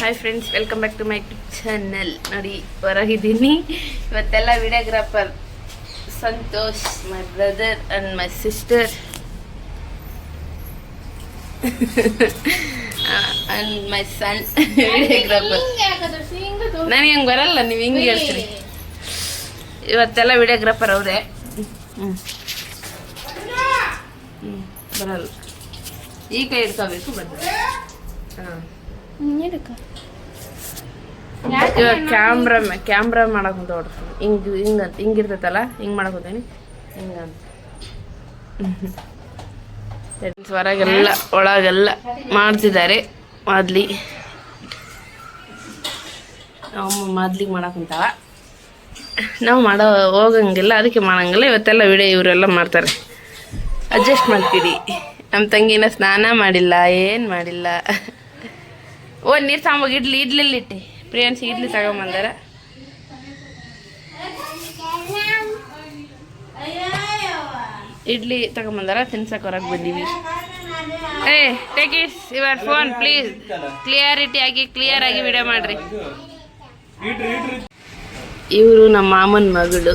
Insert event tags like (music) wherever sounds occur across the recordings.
Hi friends welcome back to my YouTube channel ನೋಡಿ ಹೊರಗಿದ್ದೀನಿ. ಇವತ್ತೆಲ್ಲ videographer Santosh my brother and my sister and my son videographer ನನಗೆ ಹಂಗೆ ಬರಲ್ಲ ನೀವು ಹಿಂಗೆ ಹೇಳ್ತೀರಿ. ಇವತ್ತೆಲ್ಲ ವಿಡಿಯೋಗ್ರಾಫರ್ ಅವರೇ. ಹ್ಞೂ ಹ್ಞೂ ಬರಲ್ಲ. ಈ ಕೈ ಹಿಡ್ಕೋಬೇಕು ಬಂದ್ರೆ ಹಾಂ. ಕ್ಯಾಮ್ರಾ ಕ್ಯಾಮ್ರಾ ಮಾಡಕ್ ನೋಡ್ರಿ ಹಿಂಗ್ ಹಿಂಗಂತ ಹಿಂಗಿರ್ತೈತಲ್ಲ ಹಿಂಗ್ ಮಾಡಕ್ ಹೋದೇನಿ. ಹಿಂಗಂತ ಹೊರಗೆಲ್ಲ ಒಳಗೆಲ್ಲ ಮಾಡ್ತಿದ್ದಾರೆ. ಮಾದ್ಲಿ. ಅಮ್ಮ ಮಾದ್ಲಿಗೆ ಮಾಡಕ್ ಕುಂತಾವ ನಾವು ಮಾಡೋ ಹೋಗಂಗಿಲ್ಲ ಅದಕ್ಕೆ ಮಾಡಂಗಿಲ್ಲ. ಇವತ್ತೆಲ್ಲ ವಿಡಿಯೋ ಇವರೆಲ್ಲ ಮಾಡ್ತಾರೆ. ಅಡ್ಜಸ್ಟ್ ಮಾಡ್ತೀರಿ. ನಮ್ಮ ತಂಗಿನ ಸ್ನಾನ ಮಾಡಿಲ್ಲ ಏನು ಮಾಡಿಲ್ಲ. ಓ, ನೀರು ತಗೊಂಬೋಗಿ ಇಡ್ಲಿ ಇಡ್ಲಿಲ್ಲಿ ಇಟ್ಟಿ. ಪ್ರಿಯಾನ್ಸಿ ಇಡ್ಲಿ ತಗೊಂಬಂದಾರ. ಇಡ್ಲಿ ತಗೊಂಬಂದಾರ, ತಿನ್ಸಕ್ ಹೊರಗೆ ಬಂದೀವಿ. ಏ take it your phone please clarity ಆಗಿ ಕ್ಲಿಯರ್ ಆಗಿ ವಿಡಿಯೋ ಮಾಡ್ರಿ. ಇವರು ನಮ್ಮ ಮಾಮನ ಮಗಳು.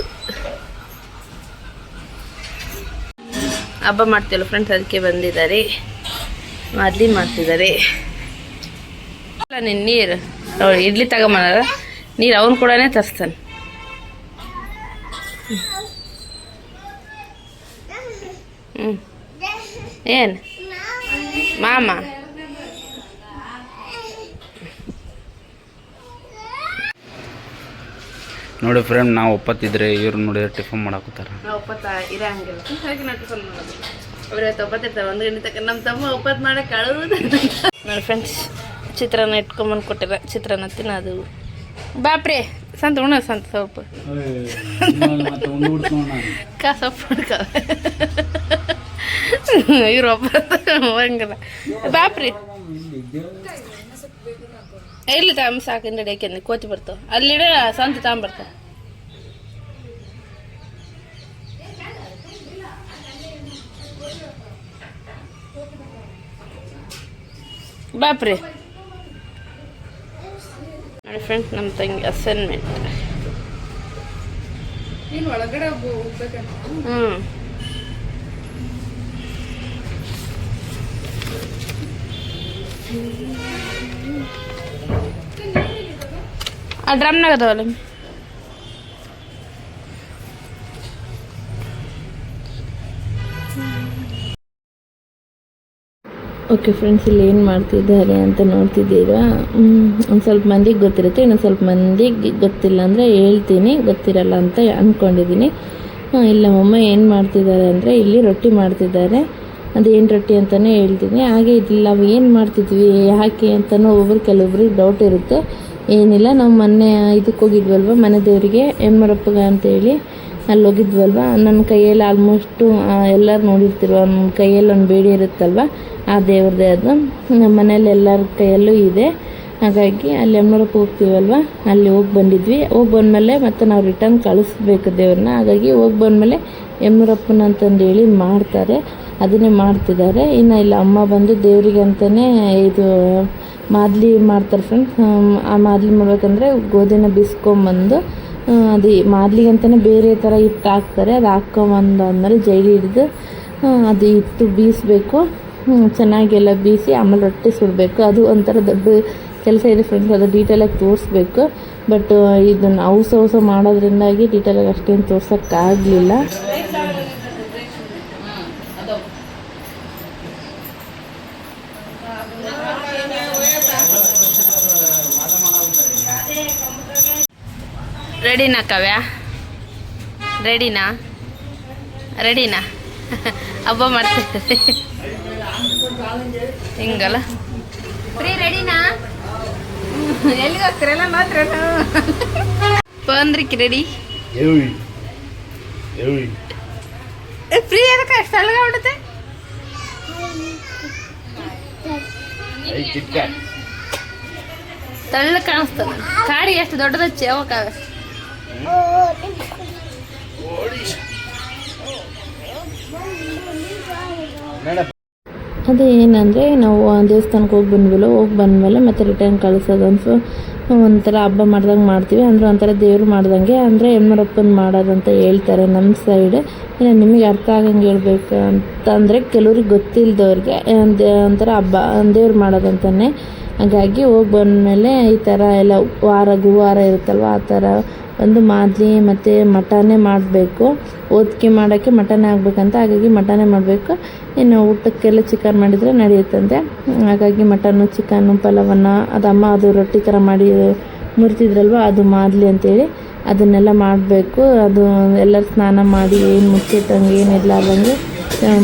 ಹಬ್ಬ ಮಾಡ್ತೀವಲ್ಲ ಫ್ರೆಂಡ್ಸ್ ಅದಕ್ಕೆ ಬಂದಿದ್ದಾರೆ. ಮಾದ್ಲಿ ಮಾಡ್ತಿದ್ದಾರೆ. ನೀನು ನೀರು. ನೋಡಿ ಇಡ್ಲಿ ತಗೊಂಬಾರ ನೀರು ಅವನು ಕೂಡ ತರಿಸ್ತಾನೆ. ಹ್ಞೂ ಏನು? ಮಾಮ. ನೋಡಿ ಫ್ರೆಂಡ್ ನಾವು ಒಪ್ಪತ್ತಿದ್ರೆ ಇವ್ರು ನೋಡಿದ್ರೆ ಟಿಫನ್ ಮಾಡಾಕತ್ತಾರ. ನಾವು ಒಪ್ಪತ್ತ? ಇರಂಗಿಲ್ಲ ಹಾಗೆ ನಾವು ಟಿಫನ್ ಮಾಡೋದು. ಅವ್ರು ಇವತ್ತು ಒಪ್ಪತ್ತಿರ್ತಾರೆ. ಒಂದು ಗಂಟೆ ತಕ್ಕ ನಮ್ಮ ತಮ್ಮ ಒಪ್ಪತ್ತು ಮಾಡಕ್ಕೆ ಅಳುವುದು ನೋಡಿ ಫ್ರೆಂಡ್ಸ್ ಚಿತ್ರಾನ್ನ ಇಟ್ಕೊಂಬಂದು ಕೊಟ್ಟಿರ ಚಿತ್ರಾನ್ನ ತಿನ್ನೋದು. ಬಾಪ್ರೆ ಸಂತ ಉಣ ಸಂತ ಸೊಪ್ಪು. ಕಾ ಸೊಪ್ಪು ಹುಡ್ಕ ಇವ್ರು ಒಬ್ಬ ಹಂಗಲ್ಲ. ಬಾಪ್ರಿ. ಇಲ್ಲಿ ತಾಮ ಸಾಕು ಹಿಂದೆ ಡೇಕೆಂದು ಕೋತಿ ಬರ್ತಾವ. ಅಲ್ಲಿಡ ಸಂತ ತಾಂಬರ್ತಾವ ಬಾಪ್ರಿ. ನೋಡಿ ಫ್ರೆಂಡ್ಸ್ ನಮ್ಮ ತಂಗಿ ಅಸೈನ್ಮೆಂಟ್ ಹ್ಞೂ ಆ ಡ್ರಮ್ನಾಗ ಅದಾವಲ್ಲ ಓಕೆ ಫ್ರೆಂಡ್ಸ್ ಇಲ್ಲಿ ಏನು ಮಾಡ್ತಿದ್ದಾರೆ ಅಂತ ನೋಡ್ತಿದ್ದೀರಾ? ಒಂದು ಸ್ವಲ್ಪ ಮಂದಿಗೆ ಗೊತ್ತಿರುತ್ತೆ, ಇನ್ನೊಂದು ಸ್ವಲ್ಪ ಮಂದಿಗೆ ಗೊತ್ತಿಲ್ಲ ಅಂದರೆ ಹೇಳ್ತೀನಿ, ಗೊತ್ತಿರಲ್ಲ ಅಂತ ಅಂದ್ಕೊಂಡಿದ್ದೀನಿ ಇಲ್ಲ ನಮ್ಮಮ್ಮ ಏನು ಮಾಡ್ತಿದ್ದಾರೆ ಅಂದರೆ ಇಲ್ಲಿ ರೊಟ್ಟಿ ಮಾಡ್ತಿದ್ದಾರೆ. ಅದೇನು ರೊಟ್ಟಿ ಅಂತಲೇ ಹೇಳ್ತೀನಿ. ಹಾಗೆ ಇಲ್ಲಿ ನಾವು ಏನು ಮಾಡ್ತಿದ್ವಿ, ಯಾಕೆ ಅಂತಲೂ ಒಬ್ಬರು ಕೆಲವೊಬ್ರಿಗೆ ಡೌಟ್ ಇರುತ್ತೆ. ಏನಿಲ್ಲ, ನಾವು ಮೊನ್ನೆ ಇದಕ್ಕೆ ಹೋಗಿದ್ವಲ್ವ ಮನೆ ದೇವರಿಗೆ, ಎಮ್ಮರಪ್ಪಗ ಅಂತೇಳಿ. ಅಲ್ಲಿ ಹೋಗಿದ್ವಲ್ವ ನನ್ನ ಕೈಯಲ್ಲಿ ಆಲ್ಮೋಸ್ಟು ಎಲ್ಲರೂ ನೋಡಿರ್ತಿರುವ ನನ್ನ ಕೈಯಲ್ಲಿ ಒಂದು ಬೇಡಿ ಇರುತ್ತಲ್ವ? ಆ ದೇವ್ರದೇ ಅದು ನಮ್ಮ ಮನೇಲಿ ಎಲ್ಲರ ಕೈಯಲ್ಲೂ ಇದೆ. ಹಾಗಾಗಿ ಅಲ್ಲಿ ಅಮ್ಮರಕ್ಕೆ ಹೋಗ್ತೀವಲ್ವ? ಅಲ್ಲಿ ಹೋಗಿ ಬಂದಿದ್ವಿ. ಹೋಗಿ ಬಂದಮೇಲೆ ಮತ್ತೆ ನಾವು ರಿಟರ್ನ್ ಕಳಿಸ್ಬೇಕು ದೇವ್ರನ್ನ. ಹಾಗಾಗಿ ಹೋಗಿ ಬಂದಮೇಲೆ ಎಮ್ಮರಪ್ಪನ ಅಂತಂದು ಹೇಳಿ ಮಾಡ್ತಾರೆ. ಅದನ್ನೇ ಮಾಡ್ತಿದ್ದಾರೆ. ಇನ್ನು ಇಲ್ಲ, ಅಮ್ಮ ಬಂದು ದೇವರಿಗೆ ಅಂತಲೇ ಇದು, ಮಾದಲಿ ಮಾಡ್ತಾರೆ ಫ್ರೆಂಡ್ಸ್ ಆ ಮಾದಲಿ ಮಾಡ್ಬೇಕಂದ್ರೆ ಗೋಧಿನ ಬಿಸ್ಕೊಂಬಂದು ಅದು ಮಾದಲಿಗೆ ಅಂತಲೇ ಬೇರೆ ಥರ ಹಿಟ್ಟು ಹಾಕ್ತಾರೆ. ಅದು ಹಾಕ್ಕೊಂಬಂದು ಆದಮೇಲೆ ಜೈಲಿ ಹಿಡಿದು ಅದು ಹಿಟ್ಟು ಬೀಸಬೇಕು. ಚೆನ್ನಾಗೆಲ್ಲ ಬೀಸಿ ಆಮೇಲೆ ರೊಟ್ಟಿ ಸುಡಬೇಕು. ಅದು ಒಂಥರ ದೊಡ್ಡ ಕೆಲಸ ಇದೆ ಫ್ರೆಂಡ್ಸ್ ಅದು ಡೀಟೇಲಾಗಿ ತೋರಿಸ್ಬೇಕು. ಬಟ್ ಇದನ್ನು ಹೌಸ ಹೌಸ ಮಾಡೋದ್ರಿಂದಾಗಿ ಡೀಟೇಲಾಗಿ ಅಷ್ಟೇನು ತೋರ್ಸೋಕ್ಕಾಗಲಿಲ್ಲ ರೆಡಿನಾ ಕವ್ಯ? ರೆಡಿನಾ? ರೆಡಿನಾ? ಹಬ್ಬ ಮಾಡ್ತಿರ್ತಾರೆ ಹಿಂಗಲ್ಲ? ಫ್ರೀ ರೆಡಿನಾ? ಎಲ್ಲಿಗೆ ಹೋಗ್ತೀರಲ್ಲ ಮಾತ್ರ ಬಂದ್ರಿಕ್ ರೆಡಿ? ಫ್ರೀ ಅದಕ್ಕೆ ಅಷ್ಟು ಅಲ್ಗ ಬಿಡುತ್ತೆ ತಳ್ಳ ಕಾಣಿಸ್ತದ. ಕಾಡಿ ಎಷ್ಟು ದೊಡ್ಡದ ಚೇವಕಾವೆ ಅದು ಏನಂದರೆ ನಾವು ದೇವಸ್ಥಾನಕ್ಕೆ ಹೋಗಿ ಬಂದ್ವಲ್ಲ ಹೋಗಿ ಬಂದಮೇಲೆ ಮತ್ತೆ ರಿಟರ್ನ್ ಕಳಿಸೋದು. ಅನ್ಸು ಒಂಥರ ಹಬ್ಬ ಮಾಡ್ದಂಗೆ ಮಾಡ್ತೀವಿ. ಅಂದರೆ ಒಂಥರ ದೇವ್ರು ಮಾಡ್ದಂಗೆ. ಅಂದರೆ ಹೆಣ್ಮರಪ್ಪನ ಮಾಡೋದಂತ ಹೇಳ್ತಾರೆ ನಮ್ಮ ಸೈಡ್ ಇಲ್ಲ, ನಿಮಗೆ ಅರ್ಥ ಆಗಂಗೆ ಹೇಳ್ಬೇಕು ಅಂತಂದರೆ ಕೆಲವ್ರಿಗೆ ಗೊತ್ತಿಲ್ಲದವ್ರಿಗೆ ಒಂಥರ ಹಬ್ಬ ದೇವ್ರು ಮಾಡೋದಂತಾನೆ. ಹಾಗಾಗಿ ಹೋಗಿ ಬಂದಮೇಲೆ ಈ ಥರ ಎಲ್ಲ ವಾರ, ಗುರುವಾರ ಇರುತ್ತಲ್ವ, ಆ ಥರ ಒಂದು ಮಾದಲಿ ಮತ್ತು ಮಟನೇ ಮಾಡಬೇಕು. ಓದ್ಕೆ ಮಾಡೋಕ್ಕೆ ಮಟನೇ ಆಗಬೇಕಂತ, ಹಾಗಾಗಿ ಮಟನೇ ಮಾಡಬೇಕು. ಇನ್ನು ಊಟಕ್ಕೆಲ್ಲ ಚಿಕನ್ ಮಾಡಿದರೆ ನಡೆಯುತ್ತಂತೆ. ಹಾಗಾಗಿ ಮಟನ್ನು ಚಿಕನ್ನು ಪಲಾವನ್ನು ಅಮ್ಮ ಅದು ರೊಟ್ಟಿ ಥರ ಮಾಡಿ ಮುರಿತಿದ್ರಲ್ವ? ಅದು ಮಾದಲಿ ಅಂತೇಳಿ ಅದನ್ನೆಲ್ಲ ಮಾಡಬೇಕು. ಅದು ಎಲ್ಲರೂ ಸ್ನಾನ ಮಾಡಿ ಏನು ಮುಚ್ಚಿಟ್ಟಂಗೆ ಏನು ಮಾಡಬೇಕು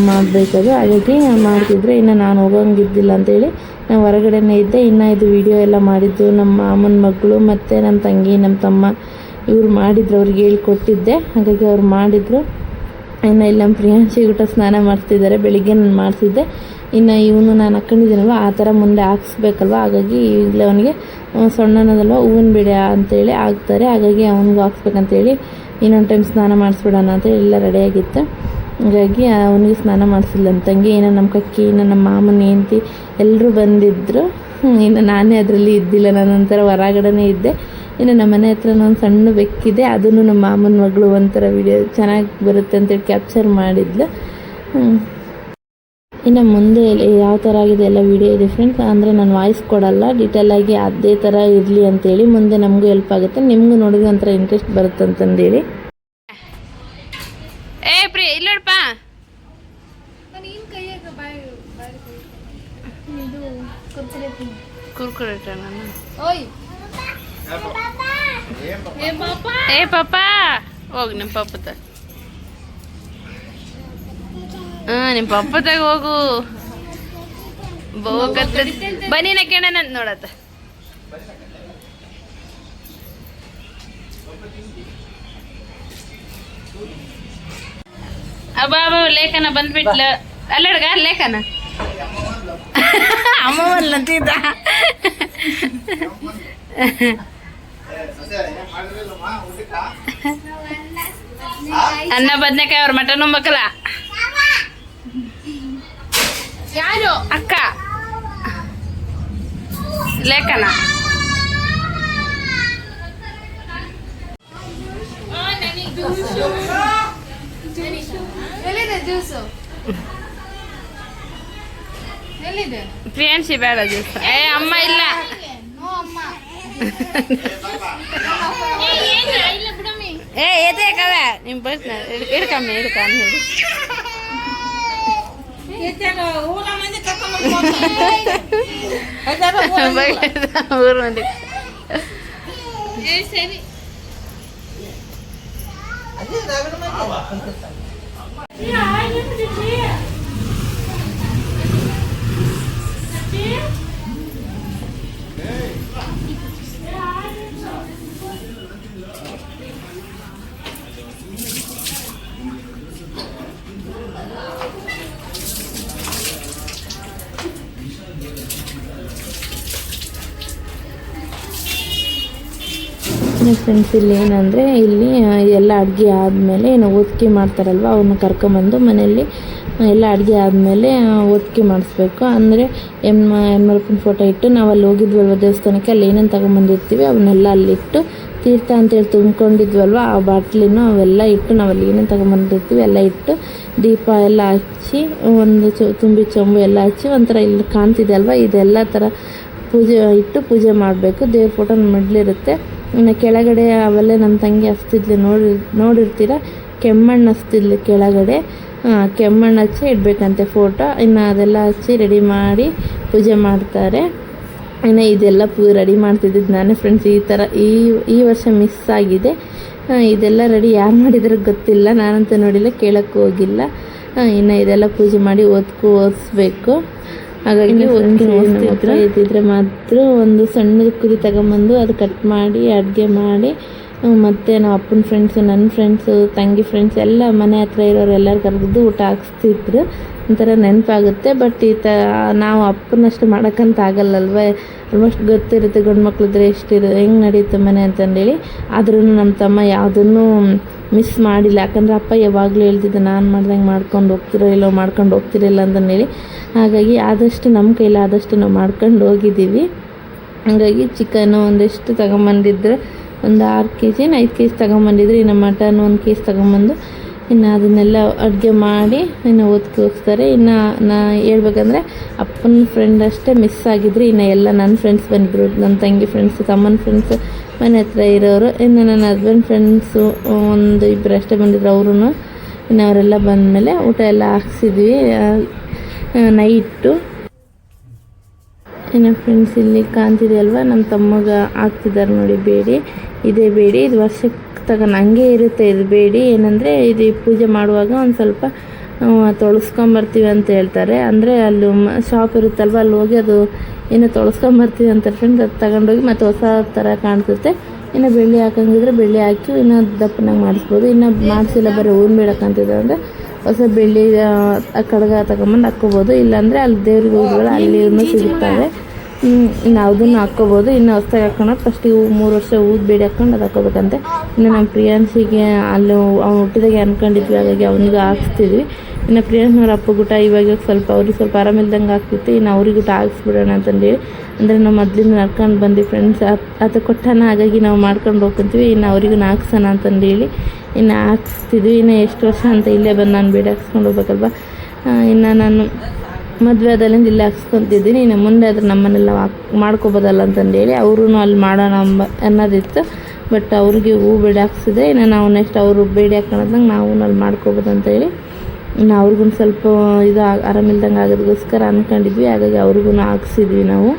ಮಾಡಬೇಕದು ಹಾಗಾಗಿ ಮಾಡ್ತಿದ್ರು. ಇನ್ನು ನಾನು ಹೋಗಂಗಿದ್ದಿಲ್ಲ ಅಂತೇಳಿ ನಾನು ಹೊರಗಡೆನೇ ಇದ್ದೆ. ಇನ್ನು ಇದು ವಿಡಿಯೋ ಎಲ್ಲ ಮಾಡಿದ್ದು ನಮ್ಮ ಮಾಮನ ಮಗಳು ಮತ್ತು ನಮ್ಮ ತಂಗಿ ನಮ್ಮ ತಮ್ಮ ಇವರು ಮಾಡಿದ್ರು, ಅವ್ರಿಗೆ ಹೇಳ್ಕೊಟ್ಟಿದ್ದೆ. ಹಾಗಾಗಿ ಅವ್ರು ಮಾಡಿದರು. ಇನ್ನು ಇಲ್ಲಿ ನಮ್ಮ ಪ್ರಿಯಾಂಶಿ ಊಟ ಸ್ನಾನ ಮಾಡಿಸ್ತಿದ್ದಾರೆ ಬೆಳಿಗ್ಗೆ ನಾನು ಮಾಡಿಸಿದ್ದೆ ಇನ್ನು ಇವನು ನಾನು ಹಾಕ್ಕೊಂಡಿದ್ದೀನಲ್ವ ಆ ಥರ ಮುಂದೆ ಹಾಕ್ಸ್ಬೇಕಲ್ವ? ಹಾಗಾಗಿ ಈಗಲೇ ಅವನಿಗೆ ಸಣ್ಣನದಲ್ವ, ಹೂವಿನ ಬಿಡ ಅಂತೇಳಿ ಹಾಕ್ತಾರೆ. ಹಾಗಾಗಿ ಅವನಿಗೂ ಹಾಕ್ಸ್ಬೇಕಂತೇಳಿ ಇನ್ನೊಂದು ಟೈಮ್ ಸ್ನಾನ ಮಾಡಿಸ್ಬಿಡೋಣ ಅಂತೇಳಿ ಎಲ್ಲ ರೆಡಿಯಾಗಿತ್ತು ಹಾಗಾಗಿ ಅವನಿಗೆ ಸ್ನಾನ ಮಾಡಿಸಿಲ್ಲ. ನಮ್ಮ ತಂಗಿ ನಮ್ಮ ಕಕ್ಕಿ, ಇನ್ನು ನಮ್ಮ ಮಾಮನ, ಹೆಂಡ್ತಿ ಎಲ್ಲರೂ ಬಂದಿದ್ದರು ಇನ್ನು ನಾನೇ ಅದರಲ್ಲಿ ಇದ್ದಿಲ್ಲ. ನಾನು ಒಂಥರ ಹೊರಗಡೆನೇ ಇದ್ದೆ. ಇನ್ನು ನಮ್ಮ ಮನೆ ಹತ್ರ ಒಂದು ಸಣ್ಣ ಬೆಕ್ಕಿದೆ ಅದನ್ನು ನಮ್ಮ ಮಾಮನ ಮಗಳು ಒಂಥರ ವಿಡಿಯೋ ಚೆನ್ನಾಗಿ ಬರುತ್ತೆ ಅಂತೇಳಿ ಕ್ಯಾಪ್ಚರ್ ಮಾಡಿದ್ಲು. ಇನ್ನು ಮುಂದೆ ಯಾವ ಥರ ಆಗಿದೆ ಎಲ್ಲ ವಿಡಿಯೋ ಇದೆ ಫ್ರೆಂಡ್ಸ್ ಅಂದರೆ ನಾನು ವಾಯ್ಸ್ ಕೊಡಲ್ಲ ಡೀಟೇಲಾಗಿ ಅದೇ ಥರ ಇರಲಿ ಅಂತೇಳಿ ಮುಂದೆ ನಮಗೂ ಹೆಲ್ಪ್ ಆಗುತ್ತೆ. ನಿಮಗೂ ನೋಡಿದ್ರೆ ಒಂಥರ ಇಂಟ್ರೆಸ್ಟ್ ಬರುತ್ತೆ ಅಂತಂದೇಳಿ. ಏ ಪ್ರಿ ಕುರ್ಕುರೆ ನಾನು ಏ ಪಾಪ. ಹೋಗ್ ನಿಮ್ಮ ಪಪ್ಪತ ಹಾ ನಿಮ್ಮ ಪಪ್ಪದಾಗ ಹೋಗು. ಬನ್ನಿ ಬನ್ನಿನ ಕೇಳೋಣ ನೋಡತ್ತ. ಅಬ್ಬಾ ಲೇಖನ ಬಂದ್ಬಿಟ್ಲ. ಅಲ್ಲಡ್ಗ ಲೇಖನ. ಅಮ್ಮವಲ್ಲ ಅಂತಿದ್ದ (laughs) ಅನ್ನ ಬದ್ನೆಕಾಯಿ ಅವ್ರ ಮಟನ್ ಉಂಬಕಲ್ಲ ಯಾರು? ಅಕ್ಕ. ಲೇಖನ. ಪ್ರಿಯಾಂಶಿ ಬೇಡ ಜ್ಯೂಸ್ ಏ ಅಮ್ಮ ಇಲ್ಲ (laughs) ఏ ఏదే కదా నేను పెట్టిన ఎడకమ్మ ఎడకమ్మ ఊరు ఉంది Yeah. ಮಂದಿ ಫ್ರೆಂಡ್ಸ್ ಇಲ್ಲಿ ಏನಂದರೆ, ಇಲ್ಲಿ ಎಲ್ಲ ಅಡುಗೆ ಆದಮೇಲೆ ಏನು ಒತ್ತಿ ಮಾಡ್ತಾರಲ್ವ ಅವನ್ನ ಕರ್ಕೊಂಬಂದು ಮನೆಯಲ್ಲಿ ಎಲ್ಲ ಅಡುಗೆ ಆದಮೇಲೆ ಒತ್ತಿ ಮಾಡಿಸ್ಬೇಕು. ಅಂದರೆ ಎಮ್ಮ ಎಮ್ಮರಪ್ಪನ ಫೋಟೋ ಇಟ್ಟು ನಾವು ಅಲ್ಲಿ ಹೋಗಿದ್ವಲ್ವ ದೇವಸ್ಥಾನಕ್ಕೆ, ಅಲ್ಲಿ ಏನೇನು ತೊಗೊಂಬಂದಿರ್ತೀವಿ ಅವನ್ನೆಲ್ಲ ಅಲ್ಲಿಟ್ಟು ತೀರ್ಥ ಅಂತೇಳಿ ತುಂಬ್ಕೊಂಡಿದ್ವಲ್ವ, ಆ ಬಾಟ್ಲಿನೂ ಅವೆಲ್ಲ ಇಟ್ಟು ನಾವು ಅಲ್ಲಿ ಏನೇನು ತೊಗೊಂಬಂದಿರ್ತೀವಿ, ಎಲ್ಲ ಇಟ್ಟು ದೀಪ ಎಲ್ಲ ಹಚ್ಚಿ, ಒಂದು ಚ, ತುಂಬಿ ಚೊಂಬು ಎಲ್ಲ ಹಚ್ಚಿ, ಒಂಥರ ಇಲ್ಲಿ ಕಾಣ್ತಿದೆ ಅಲ್ವ, ಇದೆಲ್ಲ ಥರ ಪೂಜೆ ಇಟ್ಟು ಪೂಜೆ ಮಾಡಬೇಕು. ದೇವ್ರ ಫೋಟೋ ಮೆಡ್ಲಿರುತ್ತೆ ಇನ್ನು ಕೆಳಗಡೆ ಅವೆಲ್ಲ ನಮ್ಮ ತಂಗಿ ಹಚ್ತಿದ್ಲು, ನೋಡಿ, ನೋಡಿರ್ತೀರ? ಕೆಮ್ಮಣ್ಣು ಹಚ್ತಿದ್ಲು ಕೆಳಗಡೆ. ಕೆಮ್ಮಣ್ಣು ಹಚ್ಚಿ ಇಡಬೇಕಂತೆ ಫೋಟೋ ಇನ್ನು ಅದೆಲ್ಲ ಹಚ್ಚಿ ರೆಡಿ ಮಾಡಿ ಪೂಜೆ ಮಾಡ್ತಾರೆ. ಇನ್ನು ಇದೆಲ್ಲ ಪೂ ರೆಡಿ ಮಾಡ್ತಿದ್ದಿದ್ದು ನಾನೇ ಫ್ರೆಂಡ್ಸ್ ಈ ಥರ ಈ ಈ ವರ್ಷ ಮಿಸ್ ಆಗಿದೆ. ಇದೆಲ್ಲ ರೆಡಿ ಯಾರು ಮಾಡಿದ್ರೆ ಗೊತ್ತಿಲ್ಲ. ನಾನಂತೂ ನೋಡಿಲ್ಲ, ಕೇಳೋಕ್ಕೂ ಹೋಗಿಲ್ಲ. ಇನ್ನು ಇದೆಲ್ಲ ಪೂಜೆ ಮಾಡಿ ಓದ್ಕೋ, ಓದಿಸ್ಬೇಕು. ಹಾಗಾಗಿ ಇದ್ದಿದ್ರೆ ಮಾತ್ರ ಒಂದು ಸಣ್ಣದ ಕುದಿ ತಗೊಂಬಂದು ಅದು ಕಟ್ ಮಾಡಿ ಅಡುಗೆ ಮಾಡಿ ಮತ್ತೆ ನಮ್ಮ ಅಪ್ಪನ ಫ್ರೆಂಡ್ಸು ನನ್ನ ಫ್ರೆಂಡ್ಸು ತಂಗಿ ಫ್ರೆಂಡ್ಸ್ ಎಲ್ಲ ಮನೆ ಹತ್ರ ಇರೋರು ಎಲ್ಲರೂ ಕರೆದಿದ್ದು ಊಟ ಹಾಕ್ಸ್ತಿದ್ರು. ಒಂಥರ ನೆನಪಾಗುತ್ತೆ ಬಟ್ ಈ ಥರ ನಾವು ಅಪ್ಪನಷ್ಟು ಮಾಡೋಕ್ಕಂತ ಆಗಲ್ಲಲ್ವ? ಆಲ್ಮೋಸ್ಟ್ ಗೊತ್ತಿರುತ್ತೆ ಗಂಡು ಮಕ್ಳಿದ್ರೆ ಎಷ್ಟಿರು, ಹೆಂಗೆ ನಡೆಯುತ್ತೆ ಮನೆ ಅಂತಂದೇಳಿ. ಆದ್ರೂ ನಮ್ಮ ತಮ್ಮ ಯಾವುದನ್ನು ಮಿಸ್ ಮಾಡಿಲ್ಲ. ಯಾಕಂದರೆ ಅಪ್ಪ ಯಾವಾಗಲೂ ಹೇಳ್ತಿದ್ದೆ ನಾನು ಮಾಡ್ದಂಗೆ ಮಾಡ್ಕೊಂಡು ಹೋಗ್ತಿರೋ ಇಲ್ಲೋ, ಮಾಡ್ಕೊಂಡು ಹೋಗ್ತಿರಲಿಲ್ಲ ಅಂತಂದೇಳಿ. ಹಾಗಾಗಿ ಆದಷ್ಟು ನಮ್ಮ ಕೈಲಾದಷ್ಟು ನಾವು ಮಾಡ್ಕೊಂಡು ಹೋಗಿದ್ದೀವಿ. ಹಾಗಾಗಿ ಚಿಕನ್ನು ಒಂದಿಷ್ಟು ತಗೊಂಬಂದಿದ್ರೆ. ಒಂದು ಆರು ಕೆ ಜಿ ಐದು ಕೆ ಜಿ ತಗೊಂಬಂದಿದ್ರು, ಇನ್ನು ಮಟನ್ ಒಂದು ಕೆ ಜಿ ತೊಗೊಂಬಂದು, ಇನ್ನು ಅದನ್ನೆಲ್ಲ ಅಡುಗೆ ಮಾಡಿ ಇನ್ನು ಓದ್ಕೆ ಹೋಗ್ತಾರೆ ಇನ್ನು ನಾ ಹೇಳ್ಬೇಕಂದ್ರೆ ಅಪ್ಪನ ಫ್ರೆಂಡ್ ಅಷ್ಟೇ ಮಿಸ್ ಆಗಿದ್ರು. ಇನ್ನು ಎಲ್ಲ ನನ್ನ ಫ್ರೆಂಡ್ಸ್ ಬಂದಿದ್ರು. ನನ್ನ ತಂಗಿ ಫ್ರೆಂಡ್ಸು ತಮ್ಮನ ಫ್ರೆಂಡ್ಸು ಮನೆ ಹತ್ರ ಇರೋರು. ಇನ್ನು ನನ್ನ ಹಸ್ಬೆಂಡ್ ಫ್ರೆಂಡ್ಸು ಒಂದು ಇಬ್ಬರು ಅಷ್ಟೇ ಬಂದಿದ್ರು ಅವರು ಇನ್ನು ಅವರೆಲ್ಲ ಬಂದಮೇಲೆ ಊಟ ಎಲ್ಲ ಹಾಕ್ಸಿದ್ವಿ. ನೈಟು ಇನ್ನು ಫ್ರೆಂಡ್ಸ್ ಇಲ್ಲಿ ಕಾಣ್ತಿದೆ ಅಲ್ವಾ? ನಮ್ಮ ತಮ್ಮಗ ಹಾಕ್ತಿದ್ದಾರೆ ನೋಡಿ ಬೇಡಿ. ಇದೇ ಬೇಡಿ. ಇದು ವರ್ಷಕ್ಕೆ ತಗೊಂಡು ಹಂಗೆ ಇರುತ್ತೆ ಇದು ಬೇಡಿ. ಏನಂದರೆ ಇದು ಪೂಜೆ ಮಾಡುವಾಗ ಒಂದು ಸ್ವಲ್ಪ ತೊಳಸ್ಕೊಂಬರ್ತೀವಿ ಅಂತ ಹೇಳ್ತಾರೆ. ಅಂದರೆ ಅಲ್ಲಿ ಶಾಪ್ ಇರುತ್ತಲ್ವ, ಅಲ್ಲಿ ಹೋಗಿ ಅದು ಏನೋ ತೊಳಸ್ಕೊಂಬರ್ತೀವಿ ಅಂತ ಫ್ರೆಂಡ್ಸ್ ಅದು ತಗೊಂಡೋಗಿ ಮತ್ತು ಹೊಸ ಥರ ಕಾಣಿಸುತ್ತೆ. ಇನ್ನು ಬೆಳ್ಳಿ ಹಾಕಂಗಿದ್ರೆ ಬೆಳ್ಳಿ ಹಾಕಿ ಇನ್ನೂ ದಪ್ಪನಾಗಿ ಮಾಡಿಸ್ಬೋದು. ಇನ್ನು ಮಾಡಿಸಿಲ್ಲ, ಬರೀ ಹೂವಿನ ಬೇಡಕ್ಕಂತಿದೆ ಅಂದರೆ ಹೊಸ ಬೆಳ್ಳಿ ಕಡಗ ತಗೊಂಬಂದು ಹಾಕ್ಕೋಬೋದು. ಇಲ್ಲಾಂದರೆ ಅಲ್ಲಿ ದೇವ್ರಿಗೆ ಹೂವುಗಳು ಅಲ್ಲಿ ಸಿಗುತ್ತವೆ. ಇನ್ನು ಅದನ್ನು ಹಾಕ್ಕೋಬೋದು. ಇನ್ನು ಹೊಸ್ದಾಗಿ ಹಾಕೊಂಡು ಫಸ್ಟಿಗೆ ಹೂ ಮೂರು ವರ್ಷ ಊದ್ ಬೇಡಿ ಹಾಕ್ಕೊಂಡು ಅದು ಹಾಕೋಬೇಕಂತೆ ಇನ್ನು ನಮ್ಮ ಪ್ರಿಯಾನ್ಸಿಗೆ ಅಲ್ಲಿ ಅವ್ನು ಹುಟ್ಟಿದಾಗೆ ಅಂದ್ಕೊಂಡಿದ್ವಿ ಹಾಗಾಗಿ ಅವನಿಗೆ ಹಾಕ್ಸ್ತಿದ್ವಿ. ಇನ್ನು ಪ್ರಿಯಾನ್ಸ್ನವ್ರ ಅಪ್ಪ ಗುಟ ಇವಾಗ ಸ್ವಲ್ಪ ಅವ್ರಿಗೆ ಸ್ವಲ್ಪ ಆರಾಮಿಲ್ದಂಗೆ ಆಗ್ತಿತ್ತು. ಇನ್ನು ಅವ್ರಿಗೆ ಊಟ ಹಾಕ್ಸ್ಬಿಡೋಣ ಅಂತಂದೇಳಿ ಅಂದರೆ ನಾವು ಮೊದಲಿಂದ ನಡ್ಕೊಂಡು ಬಂದು ಫ್ರೆಂಡ್ಸ್ ಅದು ಕೊಟ್ಟಾನ, ಹಾಗಾಗಿ ನಾವು ಮಾಡ್ಕೊಂಡು ಹೋಗ್ಕೊಂತೀವಿ ಇನ್ನು ಅವರಿಗೂ ಹಾಕ್ಸೋಣ ಅಂತಂದೇಳಿ ಇನ್ನು ಹಾಕ್ಸ್ತಿದ್ವಿ. ಇನ್ನು ಎಷ್ಟು ವರ್ಷ ಅಂತ ಇಲ್ಲೇ ಬಂದು ನಾನು ಬೇಡ ಹಾಕ್ಸ್ಕೊಂಡು ಹೋಗ್ಬೇಕಲ್ವ? ಇನ್ನು ನಾನು ಮದುವೆ ಆದಲ್ಲಿಂದ ಇಲ್ಲೇ ಹಾಕ್ಸ್ಕೊತಿದ್ದೀನಿ. ಇನ್ನು ಮುಂದೆ ಅದ್ರ ನಮ್ಮನ್ನೆಲ್ಲ ಮಾಡ್ಕೋಬೋದಲ್ಲ ಅಂತಂದೇಳಿ ಅವ್ರೂ ಅಲ್ಲಿ ಮಾಡೋಣ ಅಂಬ, ಅನ್ನೋದಿತ್ತು. ಬಟ್ ಅವ್ರಿಗೆ ಹೂ ಬೇಡಿ ಹಾಕ್ಸಿದ್ರೆ ಇನ್ನು ನಾವು ನೆಕ್ಸ್ಟ್ ಅವರು ಬೇಡಿ ಹಾಕೋಣದಂಗೆ ನಾವು ಅಲ್ಲಿ ಮಾಡ್ಕೋಬೋದು ಅಂತೇಳಿ ಇನ್ನು ಅವ್ರಿಗೂ ಸ್ವಲ್ಪ ಇದು ಆರಾಮಿಲ್ದಂಗೆ ಆಗೋದಕ್ಕೋಸ್ಕರ ಅಂದ್ಕೊಂಡಿದ್ವಿ ಹಾಗಾಗಿ ಅವ್ರಿಗೂ ಹಾಕ್ಸಿದ್ವಿ ನಾವು.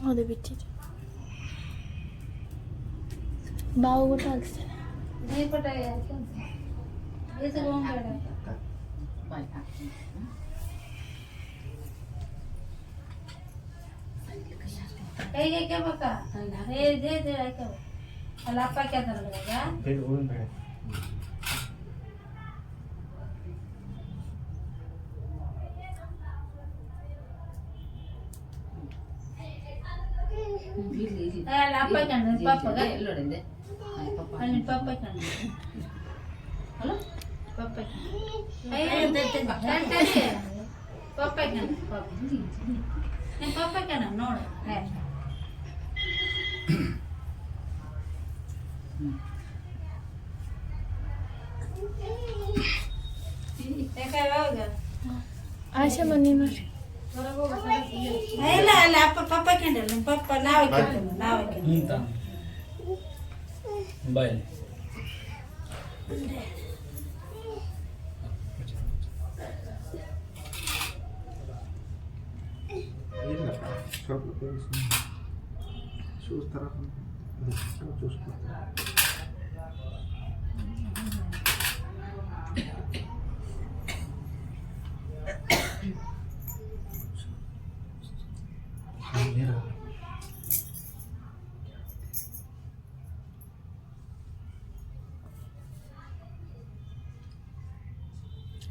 ಹೌದು ಬಿಟ್ಟಿದ್ದು ಬಾವು ಊಟ ಹಾಕ್ಸ್ತಾರೆ ಕೈಗೆ ಹಾಕ್ಯಬೇಕ ಏ ಇದೇ ಇದೆ ಹಾಕ್ಯವ ಅಲ್ಲ ಅಪ್ಪ ಹಾಕ್ಯತಾರಲ್ಲ ಇವಾಗ ಏ, ಅಲ್ಲ ಅಪ್ಪ ಹಾಕ್ಯಂಡ ಪಾಪಗ ಅಲ್ಲಿ ಪಾಪ ಹಾಕ್ಯಂಡ ಅಲ್ಲ ಪಾಪ ಹಾಕ್ಯಂಡ ಏ, ಇದೆ, ಇದೆ, ಇದೆ. ಇದೆ. ಪಾಪ ಹಾಕ್ಯಂಡ ಪಾಪ ನಿಮ್ಮ ಪಾಪ ಹಾಕ್ಯಂಡ ನೋಡು ಏ. ಯಾಕೆ ಯಾವಾಗ ಆಶಾ ಮನೆ ಮಾಡಿ ಇಲ್ಲ ಅಲ್ಲ ಅಪ್ಪ ಪಪ್ಪ ಹಾಕ್ಯಂಡಲ್ಲ ನಿಮ್ಮ ಪಪ್ಪ ನಾವು ಹಾಕ್ಯಂಡು ನಾವು ಹಾಕ್ಯಂಡು బాయ్ చూస్తారా చూసుకుంటారా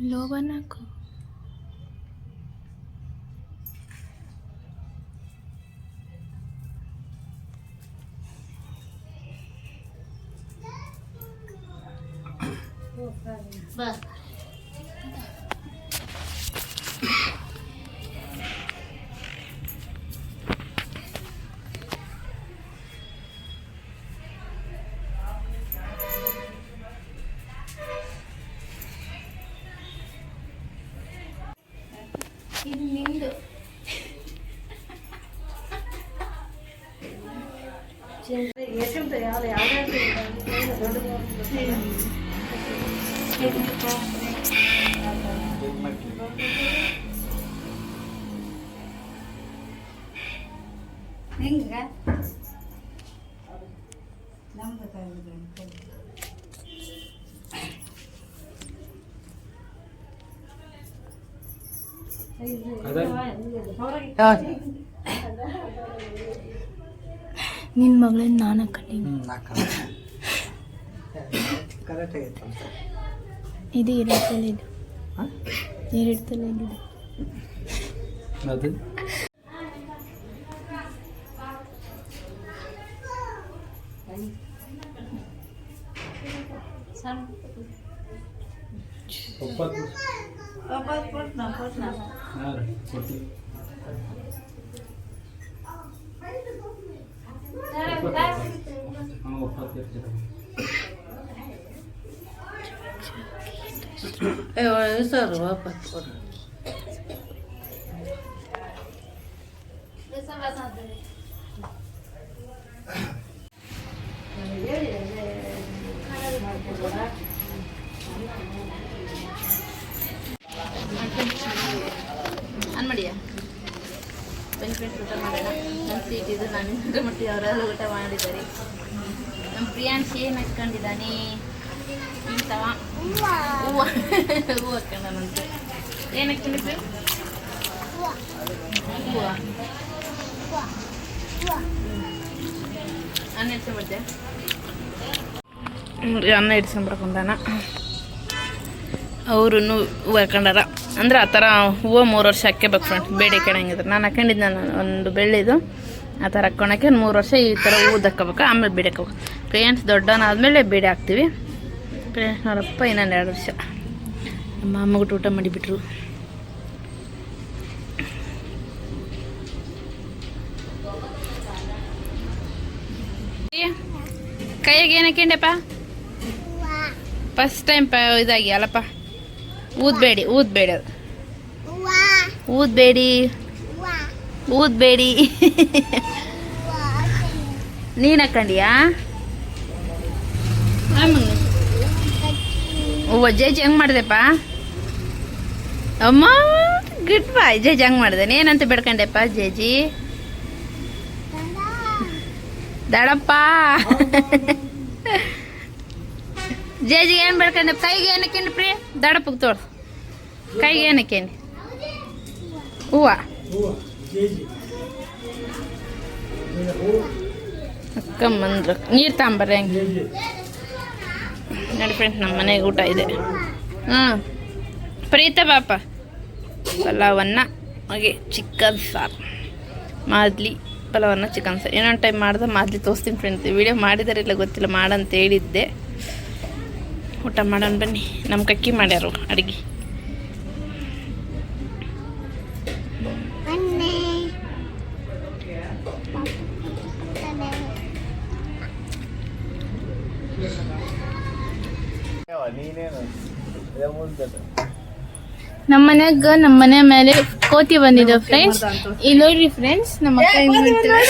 ಲೋಬನ್ ಹಾಕು ಬಾ ಇದು ನಿಂದು ಹಿಂಗ ನಿನ್ನ ಮಗಳನ್ನ ನಾನು ಅಂತ. ಇದು ಎರಡು ತಲೆ ಇದು. ಎರಡು ತಲೆ ಇದೆ. ಅದು? ಸರ್ ವಾಪಸ್ ಕೊಡು ಆನ್ ಮಾಡಿಯಾ? ಬನ್ನಿ ಫ್ರೆಂಡ್ಸ್ ಊಟ ಮಾಡೋಣ. ನನ್ನ ಸೀಟ್ ಇದು, ನಾನು ಅವರೆಲ್ಲ ಊಟ ಮಾಡಿದ್ದಾರೆ ನಮ್ಮ ಪ್ರಿಯಾಂಶ್ ಏನು ಹಾಕ್ಕೊಂಡಿದ್ದಾನೆ ಇಂಥವ ಏನು ಹಾಕ್ಕೊಂಡಿ ಪ್ರಿಯ ಹೂವು. ಅನ್ನ ಅನ್ನ ಇಡ್ಸ್ಕೊಂಡ್ಬರ್ಕೊಂಡಾನ ಅವರು ಹೂವು ಹಾಕೊಂಡಾರ. ಅಂದ್ರೆ ಆ ಥರ ಹೂವು ಮೂರು ವರ್ಷ ಹಾಕ್ಕೋಬೇಕು ಫ್ರೆಂಡ್ ಬೇಡಿ ಕಣಂಗಿದ್ರೆ ನಾನು ಹಾಕೊಂಡಿದ್ದೆ ನಾನು ಒಂದು ಬೆಳ್ಳಿದು. ಆ ಥರ ಹಾಕ್ಕೊಳಕ್ಕೆ ಮೂರು ವರ್ಷ ಈ ಥರ ಹೂವು ಹಾಕೋಬೇಕು ಆಮೇಲೆ ಬೇಡಿ ಹಾಕೋಬೇಕು ಪ್ರಿಯಾಂಸ್ ದೊಡ್ಡವನಾದ್ಮೇಲೆ ಬೇಡಿ ಹಾಕ್ತೀವಿ. ಪ್ರಿಯಾಂಸ್ ನೋಡಪ್ಪ ಇನ್ನೊಂದು ಎರಡು ವರ್ಷ. ನಮ್ಮ ಅಮ್ಮಗಿಟ್ಟು ಊಟ ಮಾಡಿಬಿಟ್ರು. ಕೈಯಾಗ ಏನು ಹಾಕ್ಯಂಡೆಪ್ಪ ಫಸ್ಟ್ ಟೈಮ್ ಪ ಇದಾಗಿ, ಅಲ್ಲಪ್ಪ. ಊದ್ಬೇಡಿ ಊದ್ಬೇಡಿ ಅದು. ಊದ್ಬೇಡಿ. ಊದ್ಬೇಡಿ. ನೀನು ಹಾಕೊಂಡಿಯಾ? ಓ ಜೇಜ್ ಹೆಂಗೆ ಮಾಡಿದೆಪ್ಪ ಅಮ್ಮ ಗುಡ್ ಬಾಯ್ ಜೇಜ್ ಹೆಂಗೆ ಮಾಡಿದೆ ಏನಂತ ಬೇಡ್ಕೊಂಡೆಪ್ಪ ಜೇಜಿ ದಡಪ್ಪ ಜೇಜಿಗೆ ಏನು ಬೇಡ್ಕೊಂಡೆ ಕೈಗೆ ಏನಕ್ಕೆ ಪ್ರಿಯ ದಡಪ್ಪಗೆ ತೋರ್ಸು ಕೈಗೆ ಏನಕ್ಕೆ ಹೂವ ಅಕ್ಕಮ್ಮಂದ್ರು ನೀರು ತಗೊಂಬರ್ರಿ ಹೆಂಗೆ ನೋಡಿ ಫ್ರೆಂಡ್ಸ್ ನಮ್ಮ ಮನೆಗೆ ಊಟ ಇದೆ. ಹಾಂ ಪ್ರೀತ ಪಾಪ. ಪಲಾವನ್ನು ಹಾಗೆ ಚಿಕನ್ ಸಾರು. ಮಾದಲಿ ಪಲಾವನ್ನು ಚಿಕನ್ ಸಾರು. ಇನ್ನೊಂದು ಟೈಮ್ ಮಾಡ್ದೆ, ಮಾದಲಿ ತೋರಿಸ್ತೀನಿ ಫ್ರೆಂಡ್ಸ್ ವಿಡಿಯೋ ಮಾಡಿದಾರೆ ಇಲ್ಲ ಗೊತ್ತಿಲ್ಲ ಮಾಡಂತ ಹೇಳಿದ್ದೆ. ಊಟ ಮಾಡೋಣ ಬನ್ನಿ. ನಮ್ಮ ಕಕ್ಕಿ ಮಾಡ್ಯಾರು ಅಡುಗೆ. ನಮ್ಮ ಮನ್ಯಾಗ ನಮ್ಮ ಮನೆ ಮೇಲೆ ಕೋತಿ ಬಂದಿದೆ ಫ್ರೆಂಡ್ಸ್ ಇಲ್ಲಿ ನೋಡ್ರಿ ಫ್ರೆಂಡ್ಸ್ ನಮ್ಮ ಅಕ್ಕ ಹೆಂಗ್. ಮಾಡ್ತಿದ್ದಾರೆ.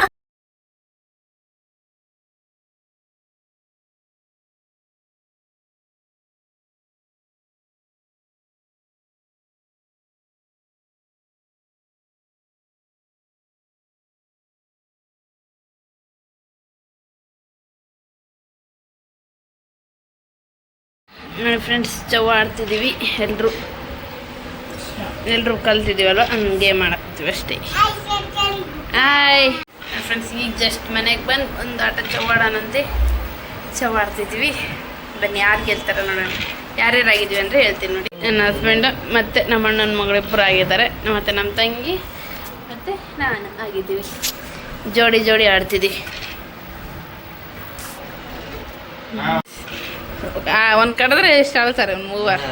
(laughs) ನೋಡಿ ಫ್ರೆಂಡ್ಸ್ ಚೌ ಆಡ್ತಿದ್ದೀವಿ. ಎಲ್ಲರೂ ಎಲ್ಲರೂ ಕಲ್ತಿದ್ದೀವಲ್ವ? ಹಂಗೆ ಮಾಡಕ್ತೀವಿ ಅಷ್ಟೇ. ಆಯ್ ಫ್ರೆಂಡ್ಸ್ ಈಗ ಜಸ್ಟ್ ಮನೆಗೆ ಬಂದು ಒಂದು ಆಟ ಚವ್ವಾಡನಂತೆ ಚೌ ಆಡ್ತಿದ್ದೀವಿ. ಬನ್ನಿ, ಯಾರು ಗೆಲ್ತಾರೆ ನೋಡೋಣ. ಯಾರ್ಯಾರು ಆಗಿದ್ವಿ ಅಂದರೆ ಹೇಳ್ತೀನಿ ನೋಡಿ. ನನ್ನ ಹಸ್ಬೆಂಡು ಮತ್ತು ನಮ್ಮ ಅಣ್ಣನ ಮಗಳಿಬ್ಬರು ಆಗಿದ್ದಾರೆ. ಮತ್ತು ನಮ್ಮ ತಂಗಿ, ಮತ್ತು ನಾನು ಆಗಿದ್ದೀವಿ. ಜೋಡಿ ಜೋಡಿ ಆಡ್ತಿದ್ದೀವಿ. ಒಂದು ಕಡಿದ್ರೆ ಎಷ್ಟು ಆಳ್ತಾರೆ ಒಂದು ಮೂವರು.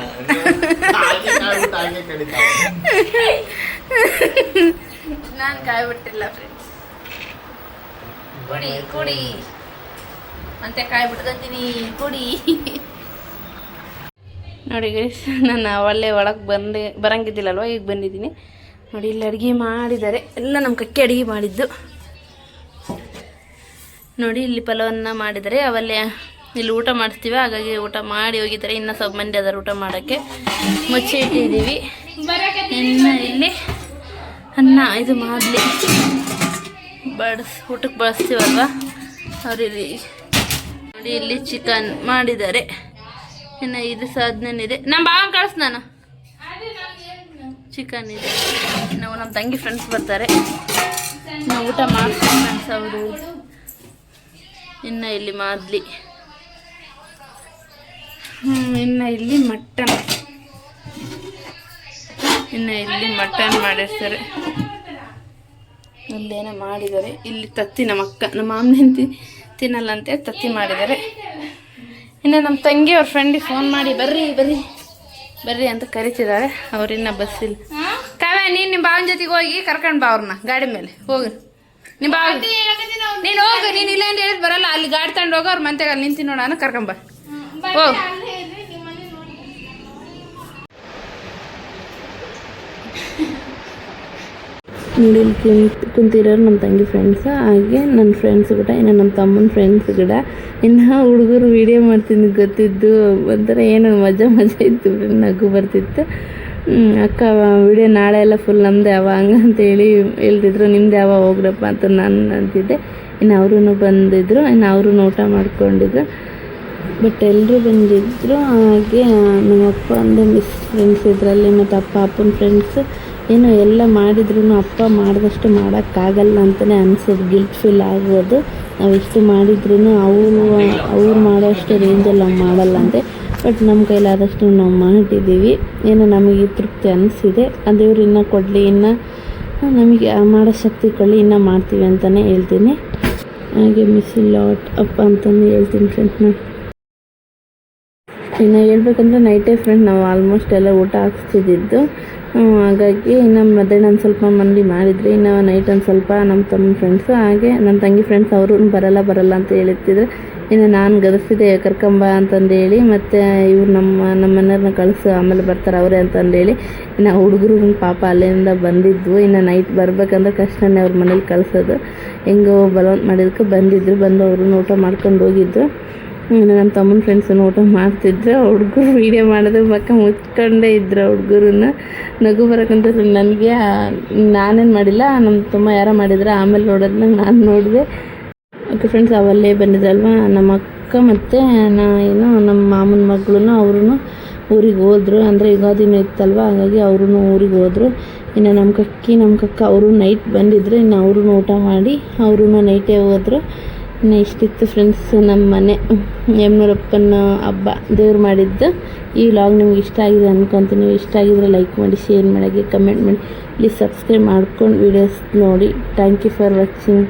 ನಾನು ಕಾಯಿ ಬಿಟ್ಟಿಲ್ಲ ಫ್ರೆಂಡ್ಸ್ ಕುಡಿ ಕುಡಿ. ಮತ್ತೆ ಕಾಯಿ ಬಿಟ್ಕೊಂತೀನಿ ಕುಡಿ. ನೋಡಿ ಗೈಸ್ ನಾನು ಅವಲ್ಲೇ ಒಳಗೆ ಬಂದೆ ಬರಂಗಿದ್ದಿಲ್ಲಲ್ವ? ಈಗ ಬಂದಿದ್ದೀನಿ. ನೋಡಿ ಇಲ್ಲಿ ಅಡುಗೆ ಮಾಡಿದ್ದಾರೆ. ಎಲ್ಲ ನಮ್ಮ ಕಕ್ಕಿ ಅಡುಗೆ ಮಾಡಿದ್ದು. ನೋಡಿ ಇಲ್ಲಿ ಪಲವನ್ನು ಮಾಡಿದರೆ ಅವಲ್ಲೇ ಇಲ್ಲಿ ಊಟ ಮಾಡಿಸ್ತೀವಿ ಹಾಗಾಗಿ ಊಟ ಮಾಡಿ ಹೋಗಿದ್ದಾರೆ. ಇನ್ನೂ ಸ್ವಲ್ಪ ಮಂದಿ ಅದಾರ ಊಟ ಮಾಡೋಕ್ಕೆ. ಮುಚ್ಚಿ ಇಟ್ಟಿದ್ದೀವಿ ಇನ್ನು ಇಲ್ಲಿ ಅನ್ನ ಇದು ಮಾಡಲಿ. ಬಡಿಸ್, ಊಟಕ್ಕೆ ಬಳಸ್ತೀವಲ್ವ? ಅವರಿಲ್ಲಿ ನೋಡಿ ಇಲ್ಲಿ ಚಿಕನ್ ಮಾಡಿದ್ದಾರೆ. ಇನ್ನು ಇದು ಸಾಧನೇನಿದೆ ನಮ್ಮ ಭಾವ ಕಳಿಸ್ ನಾನು. ಚಿಕನ್ ಇದೆ. ನಾವು ನಮ್ಮ ತಂಗಿ ಫ್ರೆಂಡ್ಸ್ ಬರ್ತಾರೆ. ನಾವು ಊಟ ಮಾಡ್ತೀವಿ ಫ್ರೆಂಡ್ಸ್ ಅವರು. ಇನ್ನು ಇಲ್ಲಿ ಮಾದ್ಲಿ ಇನ್ನು ಇಲ್ಲಿ ಮಟನ್ ಇನ್ನು ಇಲ್ಲಿ ಮಟನ್ ಮಾಡಿರ್ತಾರೆ ಅಲ್ಲೇನೋ ಮಾಡಿದ್ದಾರೆ. ಇಲ್ಲಿ ತತ್ತಿ ನಮ್ಮ ಅಕ್ಕ, ನಮ್ಮ ಮಾಮನ ತಿನ್ನಲ್ಲ ಅಂತ ತತ್ತಿ ಮಾಡಿದ್ದಾರೆ. ಇನ್ನು ನಮ್ಮ ತಂಗಿ ಅವ್ರ ಫ್ರೆಂಡಿಗೆ ಫೋನ್ ಮಾಡಿ, ಬರ್ರಿ ಬರ್ರಿ ಬರ್ರಿ ಅಂತ ಕರಿತಿದ್ದಾರೆ. ಅವ್ರಿನ್ನ ಬಸ್ಸಿಲ್ಲ ಕಾವ್ಯ, ನೀನು ನಿಮ್ಮ ಭಾವನ ಜೊತೆಗೆ ಹೋಗಿ ಕರ್ಕೊಂಡು ಬಾ ಅವ್ರನ್ನ ಗಾಡಿ ಮೇಲೆ. ಹೋಗು. ನಿಮ್ಮ ಭಾವ ನೀನು ಹೋಗು, ನೀನು ಇಲ್ಲ ಅಂತ ಹೇಳಿದ್ ಬರಲ್ಲ. ಅಲ್ಲಿ ಗಾಡಿ ತಗೊಂಡು ಹೋಗೋ, ಅವ್ರ ಮಂತೆಗೆ ಅಲ್ಲಿ ನಿಂತಿ ನೋಡೋಣ ಕರ್ಕೊಂಬ ನೋಡಿ ಇಲ್ಲಿ ಕುಂತ್ ಕುಂತಿರೋರು ನಮ್ಮ ತಂಗಿ ಫ್ರೆಂಡ್ಸ್ ಹಾಗೆ ನನ್ನ ಫ್ರೆಂಡ್ಸ್ ಕೂಡ ಇನ್ನು ನಮ್ಮ ತಮ್ಮನ ಫ್ರೆಂಡ್ಸ್ ಕೂಡ. ಇನ್ನು ಹುಡುಗರು ವೀಡಿಯೋ ಮಾಡ್ತೀನಿ ಗೊತ್ತಿದ್ದು ಒಂಥರ ಏನೋ ಮಜಾ ಮಜಾ ಇತ್ತು ನಗು ಬರ್ತಿತ್ತು. ಅಕ್ಕ ವಿಡಿಯೋ ನಾಳೆ ಎಲ್ಲ ಫುಲ್ ನಮ್ಮದೇ ಯಾವ ಹಂಗಂತೇಳಿ ಹೇಳ್ತಿದ್ರು ನಿಮ್ದು ಯಾವ ಹೋಗ್ರಪ್ಪ ಅಂತ ನಾನು ಅಂತಿದ್ದೆ. ಇನ್ನು ಅವರೂ ಬಂದಿದ್ರು ಇನ್ನು ಅವರು ಊಟ ಮಾಡ್ಕೊಂಡಿದ್ರು. ಬಟ್ ಎಲ್ಲರೂ ಬಂದಿದ್ದರು ಹಾಗೆ ನಮ್ಮಪ್ಪ ಅಂದರೆ ಮಿಸ್ ಫ್ರೆಂಡ್ಸ್ ಇದರಲ್ಲಿ ಮತ್ತು ಅಪ್ಪ, ಅಪ್ಪನ ಫ್ರೆಂಡ್ಸ್ ಏನು ಎಲ್ಲ ಮಾಡಿದ್ರು ಅಪ್ಪ ಮಾಡಿದಷ್ಟು ಮಾಡೋಕ್ಕಾಗಲ್ಲ ಅಂತಲೇ ಅನಿಸೋದು ಗಿಲ್ಟ್ ಫೀಲ್ ಆಗೋದು. ನಾವು ಇಷ್ಟು ಮಾಡಿದ್ರು ಅವರು ಅವ್ರು ಮಾಡೋಷ್ಟು ರೇಂಜಲ್ಲಿ ನಾವು ಮಾಡಲ್ಲ ಅಂತೆ. ಬಟ್ ನಮ್ಮ ಕೈಲಾದಷ್ಟು ನಾವು ಮಾಡಿದ್ದೀವಿ ಏನೋ ನಮಗೆ ತೃಪ್ತಿ ಅನಿಸಿದೆ. ದೇವ್ರು ಇನ್ನೂ ಕೊಡಲಿ, ಇನ್ನೂ ನಮಗೆ ಮಾಡೋ ಶಕ್ತಿ ಕೊಡಲಿ, ಇನ್ನೂ ಮಾಡ್ತೀವಿ ಅಂತಲೇ ಹೇಳ್ತೀನಿ. ಹಾಗೆ ಮಿಸ್ ಲಾಟ್ ಅಪ್ಪ ಅಂತಲೇ ಹೇಳ್ತೀನಿ ಫ್ರೆಂಡ್ಸ್ ಇನ್ನು ಹೇಳ್ಬೇಕಂದ್ರೆ ನೈಟೇ ಫ್ರೆಂಡ್ ನಾವು ಆಲ್ಮೋಸ್ಟ್ ಎಲ್ಲ ಊಟ ಹಾಕ್ಸ್ತಿದ್ದಿದ್ದು. ಹಾಗಾಗಿ ಇನ್ನು ಮಧ್ಯಾಹ್ನ ಒಂದು ಸ್ವಲ್ಪ ಮಂದಿ ಮಾಡಿದ್ರಿ ಇನ್ನು ನೈಟ್ ಒಂದು ಸ್ವಲ್ಪ ನಮ್ಮ ತಮ್ಮ ಫ್ರೆಂಡ್ಸು ಹಾಗೆ ನನ್ನ ತಂಗಿ ಫ್ರೆಂಡ್ಸ್ ಅವರು ಬರಲ್ಲ ಬರಲ್ಲ ಅಂತ ಹೇಳ್ತಿದ್ರು ಇನ್ನು ನಾನು ಗದಸಿದೆ ಕರ್ಕೊಂಬ ಅಂತಂದೇಳಿ, ಮತ್ತು ಇವ್ರು ನಮ್ಮ ನಮ್ಮ ಮನೆಯವ್ರನ್ನ ಕಳಿಸು, ಆಮೇಲೆ ಬರ್ತಾರೆ ಅವರೇ ಅಂತಂದೇಳಿ. ಇನ್ನು ಹುಡುಗರು ಪಾಪ ಅಲ್ಲಿಂದ ಬಂದಿದ್ವು. ಇನ್ನು ನೈಟ್ ಬರ್ಬೇಕಂದ್ರೆ ಕಷ್ಟನೇ ಅವ್ರ ಮನೇಲಿ ಕಳಿಸೋದು. ಹೆಂಗೋ ಬಲವಂತ ಮಾಡಿದಕ್ಕೆ ಬಂದಿದ್ರು. ಬಂದು ಅವ್ರನ್ನ ಊಟ ಮಾಡ್ಕೊಂಡು ಹೋಗಿದ್ರು ನಮ್ಮ ತಮ್ಮನ ಫ್ರೆಂಡ್ಸನ್ನು ಊಟ ಮಾಡ್ತಿದ್ರೆ. ಹುಡುಗರು ವೀಡಿಯೋ ಮಾಡಿದ್ರೆ ಪಕ್ಕ ಮುಚ್ಕೊಂಡೇ ಇದ್ರು ಹುಡುಗರನ್ನ. ನಗು ಬರೋಕ್ಕಂತ ನನಗೆ ನಾನೇನು ಮಾಡಿಲ್ಲ ನಮ್ಮ ತುಂಬ ಯಾರೋ ಮಾಡಿದ್ರೆ, ಆಮೇಲೆ ನೋಡೋದನ್ನ ನಾನು ನೋಡಿದೆ. ಓಕೆ ಫ್ರೆಂಡ್ಸ್ ಅವಲ್ಲೇ ಬಂದಿದ್ದಲ್ವ ನಮ್ಮ ಅಕ್ಕ ಮತ್ತು ನಾ ಏನು, ನಮ್ಮ ಮಾಮನ ಮಗಳೂ ಅವ್ರೂ ಊರಿಗೆ ಹೋದ್ರು. ಅಂದರೆ ಯುಗಾದಿನ ಇತ್ತಲ್ವ? ಹಾಗಾಗಿ ಅವ್ರೂ ಊರಿಗೆ ಹೋದರು. ಇನ್ನು ನಮ್ಮ ಕಕ್ಕಿ ನಮ್ಮ ಕಕ್ಕ ಅವರು ನೈಟ್ ಬಂದಿದ್ರು. ಇನ್ನು ಅವ್ರೂ ಊಟ ಮಾಡಿ ಅವ್ರೂ ನೈಟೇ ಹೋದರು. ಇಷ್ಟಿತ್ತು ಫ್ರೆಂಡ್ಸ್ ನಮ್ಮ ಮನೆ ಯಮ್ನೂರಪ್ಪನ ಹಬ್ಬ. ದೇವ್ರು ಮಾಡಿದ್ದು ಈ ವ್ಲಾಗ್ ನಿಮ್ಗೆ ಇಷ್ಟ ಆಗಿದೆ ಅನ್ಕೊತೀನಿ. ಇಷ್ಟ ಆಗಿದ್ರೆ ಲೈಕ್ ಮಾಡಿ ಶೇರ್ ಮಾಡೋಕ್ಕೆ ಕಮೆಂಟ್ ಮಾಡಿ. ಪ್ಲೀಸ್ ಸಬ್ಸ್ಕ್ರೈಬ್ ಮಾಡ್ಕೊಂಡು ವೀಡಿಯೋಸ್ ನೋಡಿ. Thank you for watching